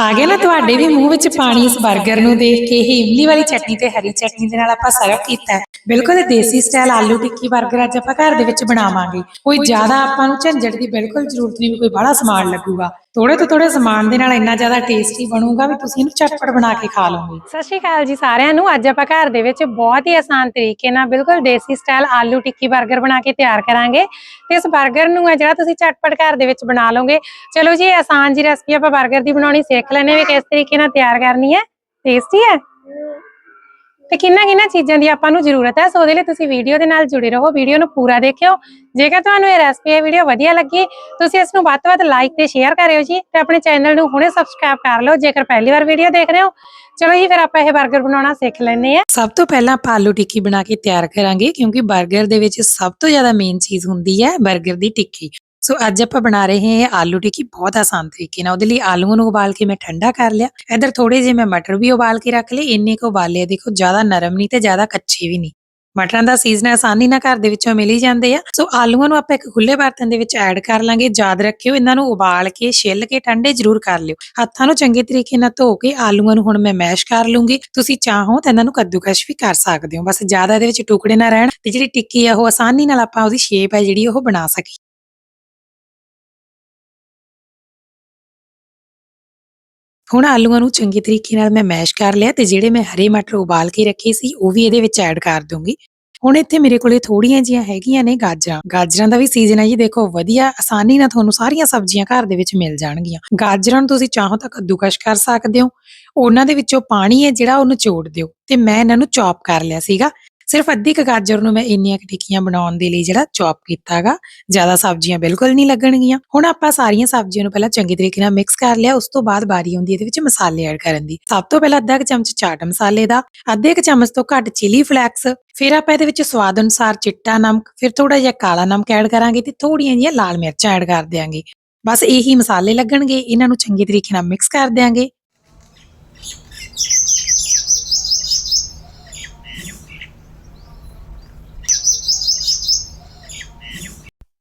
ਆ ਗਿਆ ਨਾ ਤੁਹਾਡੇ ਵੀ ਮੂੰਹ ਵਿੱਚ ਪਾਣੀ ਇਸ 버ਗਰ ਨੂੰ ਦੇਖ ਕੇ ਇਹ ਇਮਲੀ ਵਾਲੀ ਚਟਨੀ ਤੇ ਹਰੀ ਚਟਨੀ ਦੇ ਨਾਲ ਆਪਾਂ ਸਰਵ ਕੀਤਾ। ਬਿਲਕੁਲ ਦੇਸੀ ਸਟਾਈਲ ਆਲੂ ਟਿੱਕੀ 버ਗਰ ਅੱਜ ਆਪਾਂ ਘਰ ਦੇ ਵਿੱਚ ਬਣਾਵਾਂਗੇ। ਕੋਈ ਜ਼ਿਆਦਾ ਆਪਾਂ ਨੂੰ ਝੰਜਟ ਦੀ ਬਿਲਕੁਲ ਜ਼ਰੂਰਤ ਨਹੀਂ ਕੋਈ ਬੜਾ ਸਮਾਨ ਲੱਗੂਗਾ। ਥੋੜੇ ਤੋਂ ਥੋੜੇ ਸਮਾਨ ਦੇ ਨਾਲ ਇੰਨਾ ਜ਼ਿਆਦਾ ਟੇਸਟੀ ਬਣੂਗਾ ਵੀ ਤੁਸੀਂ ਇਹਨੂੰ ਚਟਪਟ ਬਣਾ ਕੇ ਖਾ ਲਓਗੇ। ਸਤਿ ਸ਼੍ਰੀ ਅਕਾਲ ਜੀ ਸਾਰਿਆਂ ਨੂੰ। ਅੱਜ ਆਪਾਂ ਘਰ ਦੇ ਵਿੱਚ ਬਹੁਤ ਹੀ ਆਸਾਨ ਤਰੀਕੇ ਨਾਲ ਬਿਲਕੁਲ ਦੇਸੀ ਸਟਾਈਲ ਆਲੂ ਟਿੱਕੀ 버ਗਰ ਬਣਾ ਕੇ ਤਿਆਰ ਕਰਾਂਗੇ। ਤੇ ਇਸ 버ਗਰ ਨੂੰ ਹੈ ਜਿਹੜਾ ਤੁਸੀਂ ਚਟਪਟ ਘਰ ਦੇ ਵਿੱਚ ਬਣਾ ਲਓਗੇ। ਚਲੋ ਜੀ ਇਹ ਆਸਾਨ ਜੀ ਰੈਸਪੀ ਆਪਾਂ 버ਗਰ ਦੀ ਬਣਾਉਣੀ ਸਿੱਖ ਦੇਖ ਲੈਣੇ ਵੀ ਕਿਸ ਤਰੀਕੇ ਨਾਲ ਤਿਆਰ ਕਰਨੀ ਹੈ। ਟੇਸਟੀ ਹੈ। ਤੇ ਕਿੰਨਾ ਕਿੰਨਾ ਚੀਜ਼ਾਂ ਦੀ ਆਪਾਂ ਨੂੰ ਜ਼ਰੂਰਤ ਹੈ। ਸੋ ਉਹਦੇ ਲਈ ਤੁਸੀਂ ਵੀਡੀਓ ਦੇ ਨਾਲ ਜੁੜੇ ਰਹੋ। ਵੀਡੀਓ ਨੂੰ ਪੂਰਾ ਦੇਖਿਓ। ਜੇਕਰ ਤੁਹਾਨੂੰ ਇਹ ਰੈਸਪੀ ਇਹ ਵੀਡੀਓ ਵਧੀਆ ਲੱਗੀ, ਤੁਸੀਂ ਇਸ ਨੂੰ ਵੱਧ-ਵੱਧ ਲਾਈਕ ਤੇ ਸ਼ੇਅਰ ਕਰਿਓ ਜੀ ਤੇ ਆਪਣੇ ਚੈਨਲ ਨੂੰ ਹੁਣੇ ਸਬਸਕ੍ਰਾਈਬ ਕਰ ਲਓ, ਜੇਕਰ ਪਹਿਲੀ ਵਾਰ ਵੀਡੀਓ ਦੇਖ ਰਹੇ ਹੋ। ਚਲੋ ਜੀ, ਫਿਰ ਆਪਾਂ ਇਹ 버ਗਰ ਬਣਾਉਣਾ ਸਿੱਖ ਲੈਂਦੇ ਆ ਸਭ ਤੋਂ ਪਹਿਲਾਂ ਆਪਾਂ ਆਲੂ ਟਿੱਕੀ ਬਣਾ ਕੇ ਤਿਆਰ ਕਰਾਂਗੇ, ਕਿਉਂਕਿ 버ਗਰ ਦੇ ਵਿੱਚ ਸਭ ਤੋਂ ਜ਼ਿਆਦਾ ਮੇਨ ਚੀਜ਼ ਹੁੰਦੀ ਹੈ 버ਗਰ ਦੀ ਟਿੱਕੀ। ਸੋ ਅੱਜ ਆਪਾਂ ਬਣਾ ਰਹੇ ਹਾਂ ਆਲੂ ਟਿੱਕੀ ਬਹੁਤ ਆਸਾਨ ਤਰੀਕੇ ਨਾਲ। ਉਹਦੇ ਲਈ ਆਲੂਆਂ ਨੂੰ ਉਬਾਲ ਕੇ ਮੈਂ ਠੰਡਾ ਕਰ ਲਿਆ। ਇਧਰ ਥੋੜੇ ਜਿਹੇ ਮੈਂ ਮਟਰ ਵੀ ਉਬਾਲ ਕੇ ਰੱਖ ਲਏ। ਇੰਨੇ ਕੁ ਉਬਾਲੇ ਦੇਖੋ, ਜ਼ਿਆਦਾ ਨਰਮ ਨਹੀਂ ਤੇ ਜ਼ਿਆਦਾ ਕੱਚੇ ਵੀ ਨਹੀਂ। ਮਟਰਾਂ ਦਾ ਸੀਜ਼ਨ ਆਸਾਨੀ ਨਾਲ ਘਰ ਦੇ ਵਿੱਚੋਂ ਮਿਲ ਹੀ ਜਾਂਦੇ ਆ। ਸੋ ਆਲੂਆਂ ਨੂੰ ਆਪਾਂ ਇੱਕ ਖੁੱਲੇ ਬਰਤਨ ਦੇ ਵਿੱਚ ਐਡ ਕਰ ਲਾਂਗੇ। ਯਾਦ ਰੱਖਿਓ, ਇਹਨਾਂ ਨੂੰ ਉਬਾਲ ਕੇ, ਛਿੱਲ ਕੇ, ਠੰਡੇ ਜ਼ਰੂਰ ਕਰ ਲਿਓ। ਹੱਥਾਂ ਨੂੰ ਚੰਗੇ ਤਰੀਕੇ ਨਾਲ ਧੋ ਕੇ ਆਲੂਆਂ ਨੂੰ ਹੁਣ ਮੈਂ ਮੈਸ਼ ਕਰ ਲੂੰਗੀ। ਤੁਸੀਂ ਚਾਹੋ ਤਾਂ ਇਹਨਾਂ ਨੂੰ ਕੱਦੂਕਸ਼ ਵੀ ਕਰ ਸਕਦੇ ਹੋ। ਬਸ ਜ਼ਿਆਦਾ ਇਹਦੇ ਵਿੱਚ ਟੁਕੜੇ ਨਾ ਰਹਿਣ ਤੇ ਜਿਹੜੀ ਟਿੱਕੀ ਆ, ਉਹ ਆਸਾਨੀ ਨਾਲ ਆਪਾਂ ਉਹਦੀ ਸ਼ੇਪ ਹੈ ਜਿਹੜੀ, ਉਹ ਬਣਾ ਸਕੀਏ। ਹੁਣ ਆਲੂਆਂ ਨੂੰ ਚੰਗੇ ਤਰੀਕੇ ਨਾਲ ਮੈਂ ਮੈਸ਼ ਕਰ ਲਿਆ ਤੇ ਜਿਹੜੇ ਮੈਂ ਹਰੇ ਮਟਰ ਉਬਾਲ ਕੇ ਰੱਖੇ ਸੀ, ਉਹ ਵੀ ਇਹਦੇ ਵਿੱਚ ਐਡ ਕਰ ਦੂੰਗੀ ਹੁਣ ਇੱਥੇ ਮੇਰੇ ਕੋਲੇ ਥੋੜੀਆਂ ਜੀਆਂ ਹੈਗੀਆਂ ਨੇ ਗਾਜਰਾਂ। ਗਾਜਰਾਂ ਦਾ ਵੀ ਸੀਜ਼ਨ ਹੈ ਜੀ, ਦੇਖੋ ਵਧੀਆ, ਆਸਾਨੀ ਨਾਲ ਤੁਹਾਨੂੰ ਸਾਰੀਆਂ ਸਬਜ਼ੀਆਂ ਘਰ ਦੇ ਵਿੱਚ ਮਿਲ ਜਾਣਗੀਆਂ। ਗਾਜਰਾਂ ਨੂੰ ਤੁਸੀਂ ਚਾਹੋ ਤਾਂ ਕੱਦੂਕਸ਼ ਕਰ ਸਕਦੇ ਹੋ। ਉਹਨਾਂ ਦੇ ਵਿੱਚੋਂ ਪਾਣੀ ਹੈ ਜਿਹੜਾ ਉਹ ਨਿਚੋੜ ਦਿਓ ਤੇ ਮੈਂ ਇਹਨਾਂ ਨੂੰ ਚੌਪ ਕਰ ਲਿਆ ਸੀਗਾ। ਸਿਰਫ ਅੱਧੀ ਕ ਗਾਜਰ ਨੂੰ ਮੈਂ ਇੰਨੀਆਂ ਕੁ ਟਿੱਕੀਆਂ ਬਣਾਉਣ ਦੇ ਲਈ ਜਿਹੜਾ ਚੌਪ ਕੀਤਾਗਾ, ਜ਼ਿਆਦਾ ਸਬਜ਼ੀਆਂ ਬਿਲਕੁਲ ਨਹੀਂ ਲੱਗਣਗੀਆਂ। ਹੁਣ ਆਪਾਂ ਸਾਰੀਆਂ ਸਬਜ਼ੀਆਂ ਨੂੰ ਪਹਿਲਾਂ ਚੰਗੇ ਤਰੀਕੇ ਨਾਲ ਮਿਕਸ ਕਰ ਲਿਆ, ਉਸ ਤੋਂ ਬਾਅਦ ਬਾਰੀ ਆਉਂਦੀ ਇਹਦੇ ਵਿੱਚ ਮਸਾਲੇ ਐਡ ਕਰਨ ਦੀ। ਸਭ ਤੋਂ ਪਹਿਲਾਂ ਅੱਧਾ ਕੁ ਚਮਚ ਚਾਟ ਮਸਾਲੇ ਦਾ, ਅੱਧੇ ਕੁ ਚਮਚ ਤੋਂ ਘੱਟ ਚਿਲੀ ਫਲੈਕਸ ਫਿਰ ਆਪਾਂ ਇਹਦੇ ਵਿੱਚ ਸਵਾਦ ਅਨੁਸਾਰ ਚਿੱਟਾ ਨਮਕ, ਫਿਰ ਥੋੜਾ ਜਿਹਾ ਕਾਲਾ ਨਮਕ ਐਡ ਕਰਾਂਗੇ ਤੇ ਥੋੜੀਆਂ ਜਿਹੀਆਂ ਲਾਲ ਮਿਰਚਾਂ ਐਡ ਕਰ ਦਿਆਂਗੇ। ਬਸ ਇਹੀ ਮਸਾਲੇ ਲੱਗਣਗੇ, ਇਹਨਾਂ ਨੂੰ ਚੰਗੇ ਤਰੀਕੇ ਨਾਲ ਮਿਕਸ ਕਰ ਦਿਆਂਗੇ।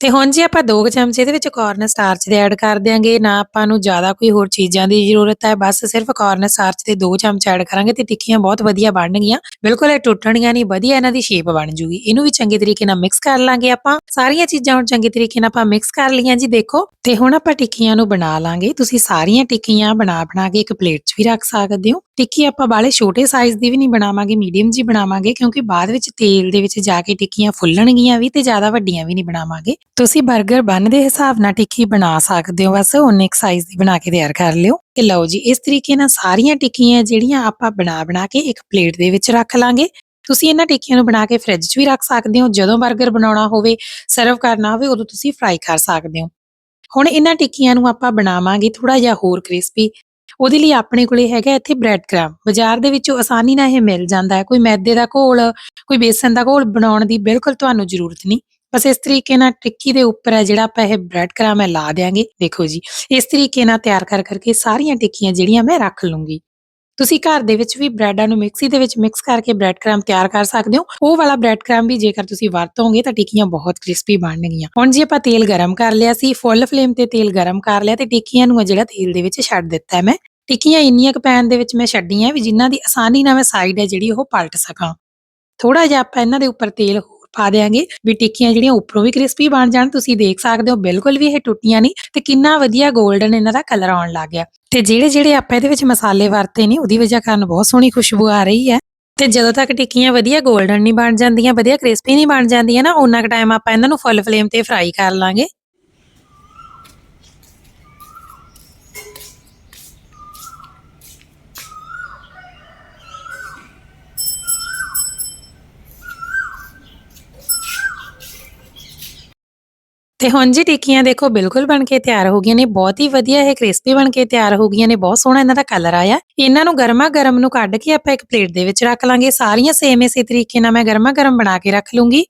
ਤੇ ਹੁਣ ਜੀ ਆਪਾਂ 2 ਚਮਚੇ ਇਹਦੇ ਵਿੱਚ ਕਾਰਨ ਸਟਾਰਚ ਦੇ ਐਡ ਕਰ ਦਿਆਂਗੇ, ਨਾ ਆਪਾਂ ਨੂੰ ਜ਼ਿਆਦਾ ਕੋਈ ਹੋਰ ਚੀਜ਼ਾਂ ਦੀ ਜ਼ਰੂਰਤ ਹੈ, ਬਸ ਸਿਰਫ ਕਾਰਨ ਸਟਾਰਚ ਦੇ 2 ਚਮਚ ਐਡ ਕਰਾਂਗੇ ਤੇ ਟਿੱਕੀਆਂ ਬਹੁਤ ਵਧੀਆ ਬਣਨਗੀਆਂ ਬਿਲਕੁਲ ਇਹ ਟੁੱਟਣਗੀਆਂ ਨਹੀਂ, ਵਧੀਆ ਇਹਨਾਂ ਦੀ ਸ਼ੇਪ ਬਣ ਜੂਗੀ। ਇਹਨੂੰ ਵੀ ਚੰਗੇ ਤਰੀਕੇ ਨਾਲ ਮਿਕਸ ਕਰ ਲਾਂਗੇ ਆਪਾਂ। ਸਾਰੀਆਂ ਚੀਜ਼ਾਂ ਹੁਣ ਚੰਗੇ ਤਰੀਕੇ ਨਾਲ ਆਪਾਂ ਮਿਕਸ ਕਰ ਲਈਆਂ ਜੀ, ਦੇਖੋ। ਤੇ ਹੁਣ ਆਪਾਂ ਟਿੱਕੀਆਂ ਨੂੰ ਬਣਾ ਲਾਂਗੇ। ਤੁਸੀਂ ਸਾਰੀਆਂ ਟਿੱਕੀਆਂ ਬਣਾ ਬਣਾ ਕੇ ਇੱਕ ਪਲੇਟ 'ਚ ਵੀ ਰੱਖ ਸਕਦੇ ਹੋ। ਟਿੱਕੀ ਆਪਾਂ ਬਾਲੇ ਛੋਟੇ ਸਾਈਜ਼ ਦੀ ਵੀ ਨਹੀਂ ਬਣਾਵਾਂਗੇ ਮੀਡੀਅਮ ਜੀ ਬਣਾਵਾਂਗੇ, ਕਿਉਂਕਿ ਬਾਅਦ ਵਿੱਚ ਤੇਲ ਦੇ ਵਿੱਚ ਜਾ ਕੇ ਟਿੱਕੀਆਂ ਫੁੱਲਣਗੀਆਂ ਵੀ ਤੇ ਜ਼ਿਆਦਾ ਵੱਡੀਆਂ ਵੀ ਨਹੀਂ ਬਣਾਵਾਂਗੇ। ਤੁਸੀਂ 버ਗਰ ਬਨ ਦੇ ਹਿਸਾਬ ਨਾਲ ਟਿੱਕੀ ਬਣਾ ਸਕਦੇ ਹੋ। ਬਸ ਉਨੇ ਇੱਕ ਸਾਈਜ਼ ਦੀ ਬਣਾ ਕੇ ਤਿਆਰ ਕਰ ਲਿਓ। ਤੇ ਲਓ ਜੀ, ਇਸ ਤਰੀਕੇ ਨਾਲ ਸਾਰੀਆਂ ਟਿੱਕੀਆਂ ਜਿਹੜੀਆਂ ਆਪਾਂ ਬਣਾ ਬਣਾ ਕੇ ਇੱਕ ਪਲੇਟ ਦੇ ਵਿੱਚ ਰੱਖ ਲਾਂਗੇ। ਤੁਸੀਂ ਇਹਨਾਂ ਟਿੱਕੀਆਂ ਨੂੰ ਬਣਾ ਕੇ ਫ੍ਰਿਜ 'ਚ ਵੀ ਰੱਖ ਸਕਦੇ ਹੋ। ਜਦੋਂ 버ਗਰ ਬਣਾਉਣਾ ਹੋਵੇ ਸਰਵ ਕਰਨਾ ਹੋਵੇ, ਉਦੋਂ ਤੁਸੀਂ ਫਰਾਈ ਕਰ ਸਕਦੇ ਹੋ। ਹੁਣ ਇਹਨਾਂ ਟਿੱਕੀਆਂ ਨੂੰ ਆਪਾਂ ਬਣਾਵਾਂਗੇ ਥੋੜਾ ਜਿਹਾ ਹੋਰ ਕ੍ਰਿਸਪੀ ਉਹਦੇ ਲਈ ਆਪਣੇ ਕੋਲੇ ਹੈਗਾ ਇੱਥੇ ਬ੍ਰੈਡ ਕ੍ਰਮ ਬਾਜ਼ਾਰ ਦੇ ਵਿੱਚੋਂ ਆਸਾਨੀ ਨਾਲ ਇਹ ਮਿਲ ਜਾਂਦਾ ਹੈ। ਕੋਈ ਮੈਦੇ ਦਾ ਘੋਲ, ਕੋਈ ਬੇਸਨ ਦਾ ਘੋਲ ਬਣਾਉਣ ਦੀ ਬਿਲਕੁਲ ਤੁਹਾਨੂੰ ਜ਼ਰੂਰਤ ਨਹੀਂ। ਬਸ ਇਸ ਤਰੀਕੇ ਨਾਲ ਟਿੱਕੀ ਦੇ ਉੱਪਰ ਹੈ ਜਿਹੜਾ ਆਪਾਂ ਇਹ ਬ੍ਰੈਡ ਕ੍ਰਮ ਹੈ ਲਾ ਦਿਆਂਗੇ। ਦੇਖੋ ਜੀ, ਇਸ ਤਰੀਕੇ ਨਾਲ ਤਿਆਰ ਕਰ ਕਰਕੇ ਸਾਰੀਆਂ ਟਿੱਕੀਆਂ ਜਿਹੜੀਆਂ ਮੈਂ ਰੱਖ ਲੂੰਗੀ। ਤੁਸੀਂ ਘਰ ਦੇ ਵਿੱਚ ਵੀ ਬ੍ਰੈਡਾਂ ਨੂੰ ਮਿਕਸੀ ਦੇ ਵਿੱਚ ਮਿਕਸ ਕਰਕੇ ਬ੍ਰੈਡ ਕ੍ਰਮ ਤਿਆਰ ਕਰ ਸਕਦੇ ਹੋ। ਉਹ ਵਾਲਾ ਬ੍ਰੈਡ ਕ੍ਰਮ ਵੀ ਜੇਕਰ ਤੁਸੀਂ ਵਰਤੋਗੇ ਤਾਂ ਟਿੱਕੀਆਂ ਬਹੁਤ ਕ੍ਰਿਸਪੀ ਬਣਨਗੀਆਂ। ਹੁਣ ਜੀ ਆਪਾਂ ਤੇਲ ਗਰਮ ਕਰ ਲਿਆ ਸੀ। ਫੁੱਲ ਫਲੇਮ ਤੇ ਤੇਲ ਗਰਮ ਕਰ ਲਿਆ ਤੇ ਟਿੱਕੀਆਂ ਨੂੰ ਜਿਹੜਾ ਤੇਲ ਦੇ ਵਿੱਚ ਛੱਡ ਦਿੱਤਾ ਮੈਂ। ਟਿੱਕੀਆਂ ਇੰਨੀਆਂ ਕੁ ਪੈਨ ਦੇ ਵਿੱਚ ਮੈਂ ਛੱਡੀਆਂ ਵੀ ਜਿਨ੍ਹਾਂ ਦੀ ਆਸਾਨੀ ਨਾਲ ਮੈਂ ਸਾਈਡ ਹੈ ਜਿਹੜੀ ਉਹ ਪਲਟ ਸਕਾਂ। ਥੋੜਾ ਜਿਹਾ ਆਪਾਂ ਇਹਨਾਂ ਦੇ ਉੱਪਰ ਤੇਲ ਪਾ ਦੇਾਂਗੇ ਵੀ ਟਿੱਕੀਆਂ ਜਿਹੜੀਆਂ ਉੱਪਰੋਂ ਵੀ ਕ੍ਰਿਸਪੀ ਬਣ ਜਾਣ, ਤੁਸੀਂ ਦੇਖ ਸਕਦੇ ਹੋ, ਬਿਲਕੁਲ ਵੀ ਇਹ ਟੁੱਟੀਆਂ ਨਹੀਂ ਤੇ ਕਿੰਨਾ ਵਧੀਆ 골ਡਨ ਇਹਨਾਂ ਦਾ ਕਲਰ ਆਉਣ ਲੱਗ ਗਿਆ। ਤੇ ਜਿਹੜੇ ਜਿਹੜੇ ਆਪਾਂ ਇਹਦੇ ਵਿੱਚ ਮਸਾਲੇ ਵਰਤੇ ਨੇ, ਉਹਦੀ ਵਜ੍ਹਾ ਕਾਰਨ ਬਹੁਤ ਸੋਹਣੀ ਖੁਸ਼ਬੂ ਆ ਰਹੀ ਹੈ। ਤੇ ਜਦੋਂ ਤੱਕ ਟਿੱਕੀਆਂ ਵਧੀਆ 골ਡਨ ਨਹੀਂ ਬਣ ਜਾਂਦੀਆਂ, ਵਧੀਆ ਕ੍ਰਿਸਪੀ ਨਹੀਂ ਬਣ ਜਾਂਦੀਆਂ ਨਾ ਉਹਨਾਂ ਕੁ ਟਾਈਮ ਆਪਾਂ ਇਹਨਾਂ ਨੂੰ ਫੁੱਲ ਫਲੇਮ ਤੇ ਫਰਾਈ ਕਰ ਲਾਂਗੇ। ਤੇ ਹੁਣ ਜੀ ਟਿੱਕੀਆਂ ਦੇਖੋ ਬਿਲਕੁਲ ਬਣ ਕੇ ਤਿਆਰ ਹੋ ਗਈਆਂ ਨੇ, ਬਹੁਤ ਹੀ ਵਧੀਆ ਇਹ ਕ੍ਰਿਸਪੀ ਬਣ ਕੇ ਤਿਆਰ ਹੋ ਗਈਆਂ ਨੇ, ਬਹੁਤ ਸੋਹਣਾ ਇਹਨਾਂ ਦਾ ਕਲਰ ਆਇਆ। ਇਹਨਾਂ ਨੂੰ ਗਰਮਾ ਗਰਮ ਨੂੰ ਕੱਢ ਕੇ ਆਪਾਂ ਇੱਕ ਪਲੇਟ ਦੇ ਵਿੱਚ ਰੱਖ ਲਾਂਗੇ। ਸਾਰੀਆਂ ਸੇਮ ਇਸੇ ਤਰੀਕੇ ਨਾਲ ਮੈਂ ਗਰਮਾ ਗਰਮ ਬਣਾ ਕੇ ਰੱਖ ਲੂੰਗੀ।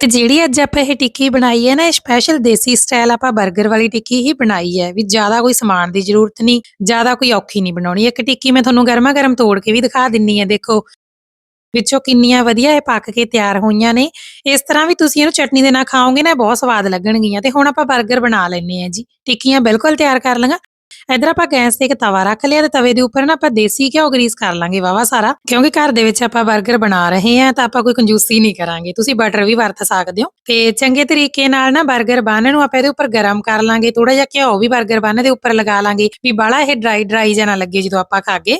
ਤੇ ਜਿਹੜੀ ਅੱਜ ਆਪਾਂ ਇਹ ਟਿੱਕੀ ਬਣਾਈ ਹੈ ਨਾ, ਇਹ ਸਪੈਸ਼ਲ ਦੇਸੀ ਸਟਾਈਲ ਆਪਾਂ 버ਗਰ ਵਾਲੀ ਟਿੱਕੀ ਹੀ ਬਣਾਈ ਹੈ, ਵੀ ਜ਼ਿਆਦਾ ਕੋਈ ਸਮਾਨ ਦੀ ਜ਼ਰੂਰਤ ਨਹੀਂ, ਜ਼ਿਆਦਾ ਕੋਈ ਔਖੀ ਨਹੀਂ ਬਣਾਉਣੀ। ਇੱਕ ਟਿੱਕੀ ਮੈਂ ਤੁਹਾਨੂੰ ਗਰਮਾ ਗਰਮ ਤੋੜ ਕੇ ਵੀ ਦਿਖਾ ਦਿੰਨੀ ਹੈ, ਦੇਖੋ। ਵਿੱਚੋਂ ਕਿੰਨੀਆਂ ਵਧੀਆ ਇਹ ਪੱਕ ਕੇ ਤਿਆਰ ਹੋਈਆਂ ਨੇ। ਇਸ ਤਰ੍ਹਾਂ ਵੀ ਤੁਸੀਂ ਇਹਨੂੰ ਚਟਨੀ ਦੇ ਨਾਲ ਖਾਓਗੇ ਨਾ ਬਹੁਤ ਸਵਾਦ ਲੱਗਣਗੀਆਂ। ਤੇ ਹੁਣ ਆਪਾਂ 버ਗਰ ਬਣਾ ਲੈਣੇ ਆ ਜੀ। ਟਿੱਕੀਆਂ ਬਿਲਕੁਲ ਤਿਆਰ ਕਰ ਲਾਂਗਾ ਇਧਰ ਆਪਾਂ ਗੈਸ ਤੇ ਇੱਕ ਤਵਾ ਰੱਖ ਲਿਆ ਤੇ ਤਵੇ ਦੇ ਉੱਪਰ ਨਾ ਆਪਾਂ ਦੇਸੀ ਘਿਓ ਗਰੀਸ ਕਰ ਲਾਂਗੇ ਵਾਵਾ ਸਾਰਾ। ਕਿਉਂਕਿ ਘਰ ਦੇ ਵਿੱਚ ਆਪਾਂ 버ਗਰ ਬਣਾ ਰਹੇ ਆ ਤਾਂ ਆਪਾਂ ਕੋਈ ਕੰਜੂਸੀ ਨਹੀਂ ਕਰਾਂਗੇ। ਤੁਸੀਂ ਬਟਰ ਵੀ ਵਰਤ ਸਕਦੇ ਹੋ। ਤੇ ਚੰਗੇ ਤਰੀਕੇ ਨਾਲ ਨਾ 버ਗਰ ਬਨ ਨੂੰ ਆਪਾਂ ਇਹਦੇ ਉੱਪਰ ਗਰਮ ਕਰ ਲਾਂਗੇ। ਥੋੜਾ ਜਿਹਾ ਘਿਓ ਵੀ 버ਗਰ ਬਨ ਦੇ ਉੱਪਰ ਲਗਾ ਲਾਂਗੇ। ਵੀ ਬਾਲਾ ਇਹ ਡਰਾਈ ਡਰਾਈ ਜਿਹਾ ਨਾ ਲੱਗੇ ਜਦੋਂ ਆਪਾਂ ਖਾਗੇ।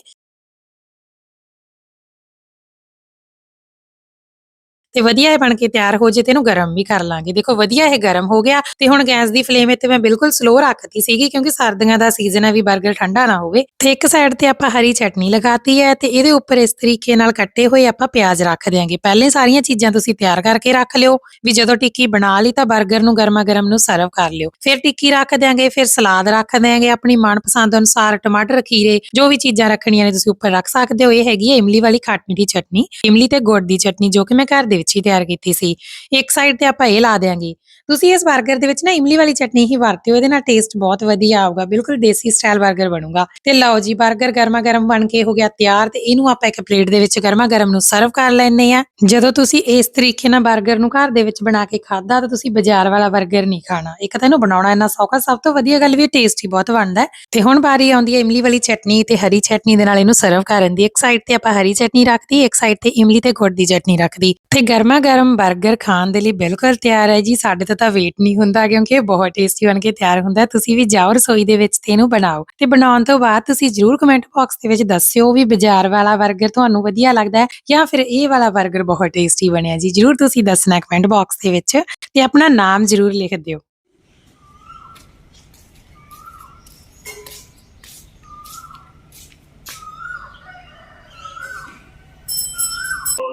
ਤੇ ਵਧੀਆ ਇਹ ਬਣ ਕੇ ਤਿਆਰ ਹੋ ਜੇ ਤੇ ਇਹਨੂੰ ਗਰਮ ਵੀ ਕਰ ਲਾਂਗੇ। ਦੇਖੋ ਵਧੀਆ ਇਹ ਗਰਮ ਹੋ ਗਿਆ ਤੇ ਹੁਣ ਗੈਸ ਦੀ ਫਲੇਮ ਇੱਥੇ ਮੈਂ ਬਿਲਕੁਲ ਸਲੋ ਰੱਖਤੀ ਸੀਗੀ ਕਿਉਂਕਿ ਸਰਦੀਆਂ ਦਾ ਸੀਜ਼ਨ ਹੈ ਵੀ 버ਗਰ ਠੰਡਾ ਨਾ ਹੋਵੇ। ਤੇ ਇੱਕ ਸਾਈਡ ਤੇ ਆਪਾਂ ਹਰੀ ਚਟਨੀ ਲਗਾਤੀ ਹੈ ਤੇ ਇਹਦੇ ਉੱਪਰ ਇਸ ਤਰੀਕੇ ਨਾਲ ਕੱਟੇ ਹੋਏ ਆਪਾਂ ਪਿਆਜ਼ ਰੱਖ ਦਿਆਂਗੇ। ਪਹਿਲੇ ਸਾਰੀਆਂ ਚੀਜ਼ਾਂ ਤੁਸੀਂ ਤਿਆਰ ਕਰਕੇ ਰੱਖ ਲਿਓ। ਵੀ ਜਦੋਂ ਟਿੱਕੀ ਬਣਾ ਲਈ ਤਾਂ 버ਗਰ ਨੂੰ ਗਰਮਾ ਗਰਮ ਨੂੰ ਸਰਵ ਕਰ ਲਿਓ। ਫਿਰ ਟਿੱਕੀ ਰੱਖ ਦਿਆਂਗੇ, ਫਿਰ ਸਲਾਦ ਰੱਖ ਦਿਆਂਗੇ ਆਪਣੀ ਮਨਪਸੰਦ ਅਨੁਸਾਰ ਟਮਾਟਰ, ਖੀਰੇ, ਜੋ ਵੀ ਚੀਜ਼ਾਂ ਰੱਖਣੀਆਂ ਨੇ ਤੁਸੀਂ ਉੱਪਰ ਰੱਖ ਸਕਦੇ ਹੋ। ਇਹ ਹੈਗੀ ਹੈ ਇਮਲੀ ਵਾਲੀ ਖੱਟ ਮਿੱਠੀ ਚਟਨੀ। ਇਮਲੀ ਤੇ ਗੁੜ ਦੀ ਚਟਨੀ ਜੋ ਕਿ ਮੈਂ ਘਰ ਦੇ ਮਿਰਚੀ ਤਿਆਰ ਕੀਤੀ ਸੀ। ਇੱਕ ਸਾਈਡ ਤੇ ਆਪਾਂ ਇਹ ਲਾ ਦੇਾਂਗੇ ਤੁਸੀਂ ਇਸ 버ਗਰ ਦੇ ਵਿੱਚ ਨਾ ਇਮਲੀ ਵਾਲੀ ਚਟਨੀ ਹੀ ਵਰਤਿਓ, ਇਹਦੇ ਨਾਲ ਟੇਸਟ ਬਹੁਤ ਵਧੀਆ ਆਊਗਾ, ਬਿਲਕੁਲ ਦੇਸੀ ਸਟਾਈਲ 버ਗਰ ਬਣੂਗਾ। ਤੇ ਲਓ ਜੀ 버ਗਰ ਗਰਮਾ ਗਰਮ ਬਣ ਕੇ ਹੋ ਗਿਆ ਤਿਆਰ ਤੇ ਇਹਨੂੰ ਆਪਾਂ ਇੱਕ ਪਲੇਟ ਦੇ ਵਿੱਚ ਗਰਮਾ ਗਰਮ ਨੂੰ ਸਰਵ ਕਰ ਲੈਣੇ ਆ ਜਦੋਂ ਤੁਸੀਂ ਇਸ ਤਰੀਕੇ ਨਾਲ 버ਗਰ ਨੂੰ ਘਰ ਦੇ ਵਿੱਚ ਬਣਾ ਕੇ ਖਾਦਾ ਤਾਂ ਤੁਸੀਂ ਬਾਜ਼ਾਰ ਵਾਲਾ 버ਗਰ ਨਹੀਂ ਖਾਣਾ। ਇੱਕ ਤਾਂ ਇਹਨੂੰ ਬਣਾਉਣਾ ਇੰਨਾ ਸੌਖਾ, ਸਭ ਤੋਂ ਵਧੀਆ ਗੱਲ ਵੀ ਟੇਸਟ ਹੀ ਬਹੁਤ ਬਣਦਾ ਤੇ ਹੁਣ ਬਾਰੀ ਆਉਂਦੀ ਹੈ ਇਮਲੀ ਵਾਲੀ ਚਟਨੀ ਤੇ ਹਰੀ ਚਟਨੀ ਦੇ ਨਾਲ ਇਹਨੂੰ ਸਰਵ ਕਰਨ ਦੀ ਇੱਕ ਸਾਈਡ ਤੇ ਆਪਾਂ ਹਰੀ ਚਟਨੀ ਰੱਖਦੀ ਇੱਕ ਸਾਈਡ ਤੇ ਇਮਲੀ ਤੇ ਗੁੜ ਦੀ ਚਟਨੀ ਰੱਖਦੀ ਤੇ ਗਰਮਾ ਗਰਮ 버ਗਰ ਖਾਣ ਦੇ ਲਈ ਬਿਲਕੁਲ ਤਿਆਰ ਹੈ ਜੀ। ਸਾਡੇ ਤੋਂ ਤਾਂ ਵੇਟ ਨਹੀਂ ਹੁੰਦਾ ਕਿਉਂਕਿ ਇਹ ਬਹੁਤ ਟੇਸਟੀ ਬਣ ਕੇ ਤਿਆਰ ਹੁੰਦਾ ਤੁਸੀਂ ਵੀ ਜਾਓ ਰਸੋਈ ਦੇ ਵਿੱਚ ਤੇ ਇਹਨੂੰ ਬਣਾਓ। ਤੇ ਬਣਾਉਣ ਤੋਂ ਬਾਅਦ ਤੁਸੀਂ ਜਰੂਰ ਕਮੈਂਟ ਬਾਕਸ ਦੇ ਵਿੱਚ ਦੱਸਿਓ ਵੀ ਬਾਜ਼ਾਰ ਵਾਲਾ 버ਗਰ ਤੁਹਾਨੂੰ ਵਧੀਆ ਲੱਗਦਾ ਹੈ ਜਾਂ ਫਿਰ ਇਹ ਵਾਲਾ 버ਗਰ ਬਹੁਤ ਟੇਸਟੀ ਬਣਿਆ ਜੀ। ਜਰੂਰ ਤੁਸੀਂ ਦੱਸਣਾ ਕਮੈਂਟ ਬਾਕਸ ਦੇ ਵਿੱਚ ਤੇ ਆਪਣਾ ਨਾਮ ਜਰੂਰ ਲਿਖ ਦਿਓ।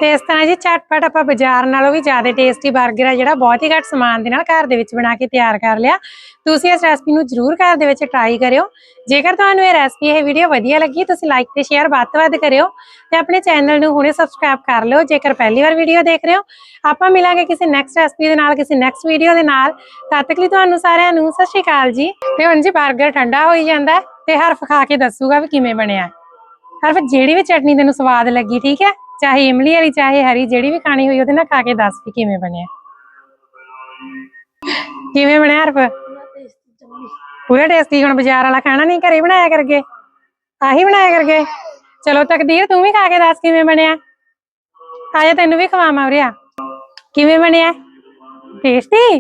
ਤੇ ਇਸ ਤਰ੍ਹਾਂ ਜੀ ਝਟਪਟ ਆਪਾਂ ਬਾਜ਼ਾਰ ਨਾਲੋਂ ਵੀ ਜ਼ਿਆਦਾ ਟੇਸਟੀ 버ਗਰ ਆ ਜਿਹੜਾ ਬਹੁਤ ਹੀ ਘੱਟ ਸਮਾਨ ਦੇ ਨਾਲ ਘਰ ਦੇ ਵਿੱਚ ਬਣਾ ਕੇ ਤਿਆਰ ਕਰ ਲਿਆ। ਤੁਸੀਂ ਇਸ ਰੈਸਪੀ ਨੂੰ ਜਰੂਰ ਘਰ ਦੇ ਵਿੱਚ ਟਰਾਈ ਕਰਿਓ। ਜੇਕਰ ਤੁਹਾਨੂੰ ਇਹ ਰੈਸਪੀ ਇਹ ਵੀਡੀਓ ਵਧੀਆ ਲੱਗੀ, ਤੁਸੀਂ ਲਾਈਕ ਤੇ ਸ਼ੇਅਰ ਵੱਧ ਤੋਂ ਵੱਧ ਕਰਿਓ ਤੇ ਆਪਣੇ ਚੈਨਲ ਨੂੰ ਹੁਣੇ ਸਬਸਕ੍ਰਾਈਬ ਕਰ ਲਿਓ, ਜੇਕਰ ਪਹਿਲੀ ਵਾਰ ਵੀਡੀਓ ਦੇਖ ਰਹੇ ਹੋ। ਆਪਾਂ ਮਿਲਾਂਗੇ ਕਿਸੇ ਨੈਕਸਟ ਰੈਸਪੀ ਦੇ ਨਾਲ, ਕਿਸੇ ਨੈਕਸਟ ਵੀਡੀਓ ਦੇ ਨਾਲ। ਤਦ ਤੱਕ ਲਈ ਤੁਹਾਨੂੰ ਸਾਰਿਆਂ ਨੂੰ ਸਤਿ ਸ਼੍ਰੀ ਅਕਾਲ ਜੀ। ਤੇ ਹੁਣ ਜੀ 버ਗਰ ਠੰਡਾ ਹੋਈ ਜਾਂਦਾ ਹੈ ਤੇ ਹਰਫ ਖਾ ਕੇ ਦੱਸੂਗਾ ਵੀ ਕਿਵੇਂ ਬਣਿਆ। ਹਰਫ, ਜਿਹੜੀ ਵੀ ਚਟਨੀ ਤੈਨੂੰ ਸਵਾਦ ਲੱਗੀ, ਠੀਕ ਹੈ? ਚਾਹੇ ਇਮਲੀ ਵਾਲੀ, ਚਾਹੇ ਹਰੀ, ਜਿਹੜੀ ਵੀ ਖਾਣੀ ਹੋਈ, ਉਹਦੇ ਨਾਲ ਖਾ ਕੇ ਦੱਸ ਵੀ ਕਿਵੇਂ ਬਣਿਆ। ਕਿਵੇਂ ਬਣਿਆ ਹਰਫ? ਪੂਰਾ ਟੇਸਟੀ ਹੁਣ ਬਾਜ਼ਾਰ ਵਾਲਾ ਖਾਣਾ ਨਹੀਂ ਘਰੇ ਬਣਾਇਆ ਕਰਗੇ? ਆਹੀ ਬਣਾਇਆ ਕਰਗੇ? ਚਲੋ ਤਕਦੀਰ, ਤੂੰ ਵੀ ਖਾ ਕੇ ਦੱਸ ਕਿਵੇਂ ਬਣਿਆ? ਆਜਾ ਤੈਨੂੰ ਵੀ ਖਵਾਵਾਂ ਉਰਿਆ ਕਿਵੇਂ ਬਣਿਆ? ਟੇਸਟੀ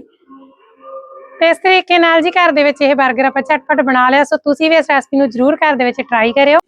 ਤੇ ਇਸ ਤਰੀਕੇ ਨਾਲ ਜੀ ਘਰ ਦੇ ਵਿੱਚ ਇਹ 버ਗਰ ਆਪਾਂ ਝਟਪਟ ਬਣਾ ਲਿਆ, ਸੋ ਤੁਸੀਂ ਵੀ ਇਸ ਰੈਸਪੀ ਨੂੰ ਜਰੂਰ ਘਰ ਦੇ ਵਿੱਚ ਟਰਾਈ ਕਰਿਓ।